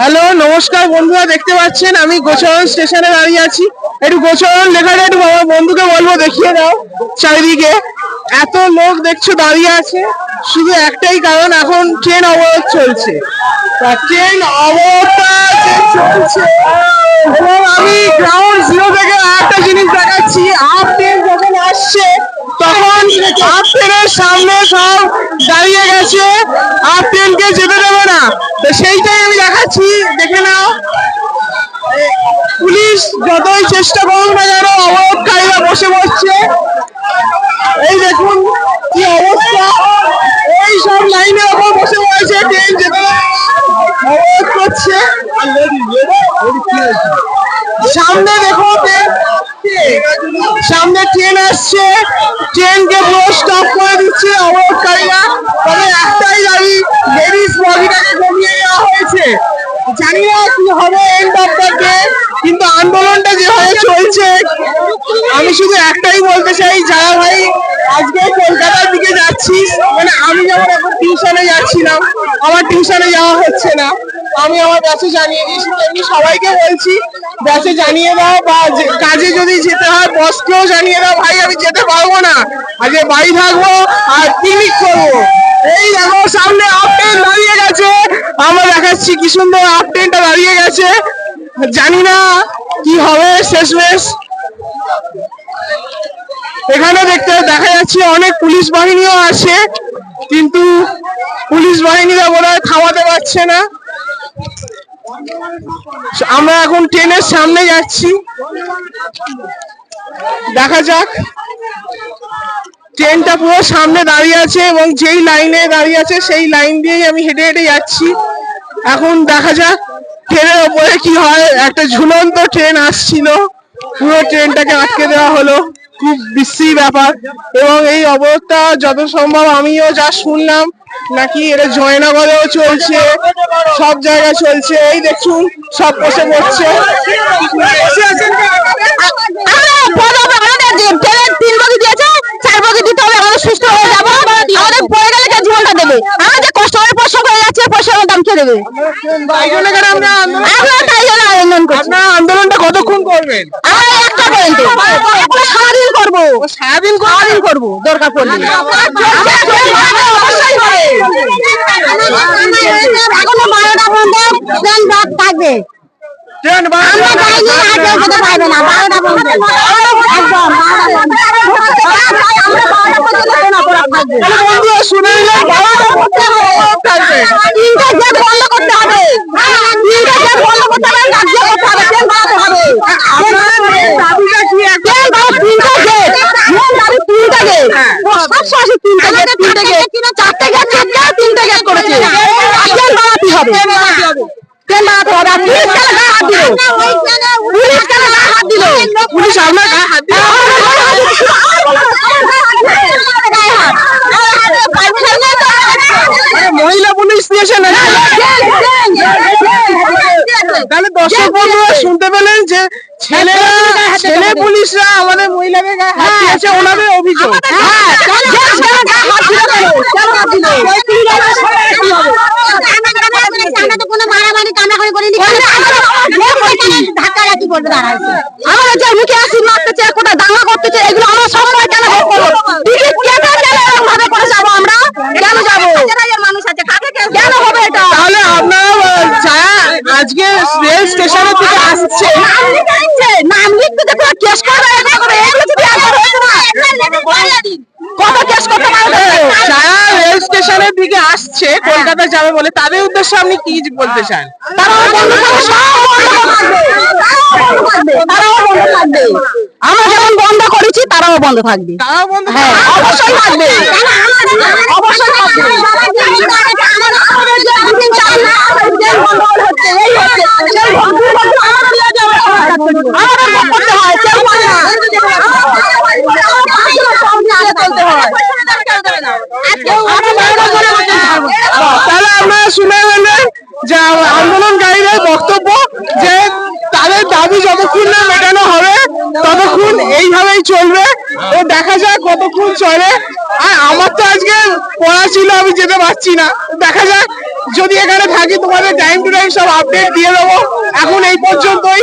Hello নমস্কার বন্ধুরা, দেখতে পাচ্ছেন আমি গোচরণ স্টেশনে দাঁড়িয়ে আছি। একটু গোচরণ লেখাটা একটু আমার বন্ধুকে বলব, দেখিয়ে দাও চারিদিকে। এত লোক দেখছ দাঁড়িয়ে আছে, শুধু একটাই কারণ, এখন ট্রেন অবরোধ চলছে। ট্রেন অবরোধটা চলছে আমি গ্রাউন্ড জিরো থেকে একটা জিনিস দেখাচ্ছি আপ ট্রেন যখন আসছে, তখন আপ ট্রেনের সামনে সব দাঁড়িয়ে গেছে আপ ট্রেনকে যেতে দেবে না। তো সেইটাই দেখাচ্ছি দেখে নাও। পুলিশ যতই চেষ্টা করুক না কেন অবরোধকারীরা বসে বসছে। এই দেখুন কি অবস্থা। এই সব লাইনের ওপর বসে পড়েছে ট্রেন যেতে অবরোধ করছে। সামনে দেখো সামনে ট্রেন আসছে। ট্রেনকে পুরো স্টপ করে দিচ্ছে অবরোধকারীরা তবে একটাই দাবি আমি শুধু একটাই বলতে চাই, যারা ভাই আজকে কলকাতার দিকে যাচ্ছিস মানে আমি যেমন এখন টিউশনে যাচ্ছিলাম, আমার টিউশনে যাওয়া হচ্ছে না। আমি আমার ব্যাচে জানিয়ে দিয়েছি, তেমনি সবাইকে বলছি ব্যাচে জানিয়ে দাও বা কাজে যদি যেতে হয় বসকেও জানিয়ে দাও, ভাই আমি যেতে পারব না। আজকে বাড়ি থাকব আর পিকনিক করব। এই দেখো, সামনে আপ ট্রেন দাঁড়িয়ে গেছে। আমরা দেখাচ্ছি কি সুন্দর আপ ট্রেনটা দাঁড়িয়ে গেছে। জানি না কি হবে শেষমেশ। এখানে দেখতে দেখা যাচ্ছে অনেক পুলিশ বাহিনীও আছে, কিন্তু পুলিশ বাহিনীরা বোধ হয় থামাতে পারছে না। আমরা এখন ট্রেনের সামনে যাচ্ছি। দেখা যাক। ট্রেনটা পুরো সামনে দাঁড়িয়ে আছে এবং যেই লাইনে দাঁড়িয়ে আছে সেই লাইন দিয়েই আমি হেঁটে হেঁটে যাচ্ছি। এখন দেখা যাক ট্রেনের ওপরে কি হয়। একটা ঝুলন্ত ট্রেন আসছিল। পুরো ট্রেনটাকে আটকে দেওয়া হলো। খুব বিশ্রী ব্যাপার এবং এই অবস্থা যত সম্ভব আমিও যা শুনলাম নাকি এটা জয়নগরেও চলছে সব জায়গায় চলছে এই দেখুন সব বসে পড়ছে। আমরা আমাদের তিন বগি দিয়েছে চার বগি দিতে হবে আমাদের সুস্থ হয়ে যাব আমাদের পড়ে গেলে কে জীবনটা দেবে আমাদের কষ্ট করে পয়সা করে যাচ্ছে পয়সার দাম কে দেবে আমরা আন্দোলন আমরা তাই জন্য আন্দোলন করছি আপনারা আন্দোলনটা কতক্ষণ করবেন? আমরা একটা পর্যন্ত সারাদিন সারাদিন করব দরকার পড়লে এখনও বারোটা পর্যন্ত ট্রেন বাদ থাকবে ট্রেন পারবে না বারোটা পর্যন্ত। একদম শুনে নিলাম বারোটা পর্যন্ত অবরোধ থাকবে তিনটা গেট বন্ধ করতে হবে তিনটা গেট বন্ধ করতে হবে রাজ্য করতে হবে ট্রেন বাড়াতে হবে আপনাদের দাবিটা কি এখন ট্রেন বাড়াতে তিনটা গেট মেন দাবি তিনটা গেট সাতশো আশি তিনটা গেট তিনটা গেট চারটে গেট চারটে তিনটা গেট করেছে। ট্রেন বাড়াতে হবে? ট্রেন বাড়াতে হবে? আর পুলিশ কেন গায়ে হাত দিল? পুলিশ কেন গায়ে হাত দিল? পুলিশ আপনার গায়ে হাত দিল। মহিলা পুলিশ তাহলে দর্শক বন্ধুরা শুনতে পেলেন যে ছেলেরা ছেলে পুলিশরা আমাদের মহিলাদের গায়ে হাত দিয়েছে ওনাদের অভিযোগ। আমরা যে মুখে আসি মারতেছে কোথায় দাঙ্গা করতেছে এগুলো আমরা সবসময় কেন ভোগ করব টিকিট কেটে গেলে এরকম ভাবে করে যাব আমরা? কেন যাব? কেন হবে এটা? তাহলে আপনারা যারা আজকে রেল স্টেশনের থেকে আসছে। নাম লিখতে দেখো কেস করবে এটা করবে এগুলো যদি আগে হতো না কত কেস করতে পারবে যারা রেল স্টেশনের দিকে আসছে কলকাতা যাবে বলে তাদের উদ্দেশ্যে আপনি কি বলতে চান? আমরা যেমন বন্ধ করেছি তারাও বন্ধ থাকবে। তারাও বন্ধ হ্যাঁ অবশ্যই থাকবে। অবশ্যই থাকবে আমাদের যে দুদিন চার না ট্রেন বন্ধ হচ্ছে এই হচ্ছে সেই বন্ধ আমাদের ভোগ করতে হয় কেউ পারে না চলতে হয় তাহলে আপনারা শুনে গেলেন যে আন্দোলনকারীদের বক্তব্য যে তাদের দাবি যতক্ষণ না মেটানো হবে ততক্ষণ চলবে। ও দেখা যাক কতক্ষণ চলে। আর আমার তো আজকে পড়া ছিল, আমি যেতে পারছি না। দেখা যাক, যদি এখানে থাকি, তোমাদের টাইম টু টাইম সব আপডেট দিয়ে দেবো। এখন এই পর্যন্তই।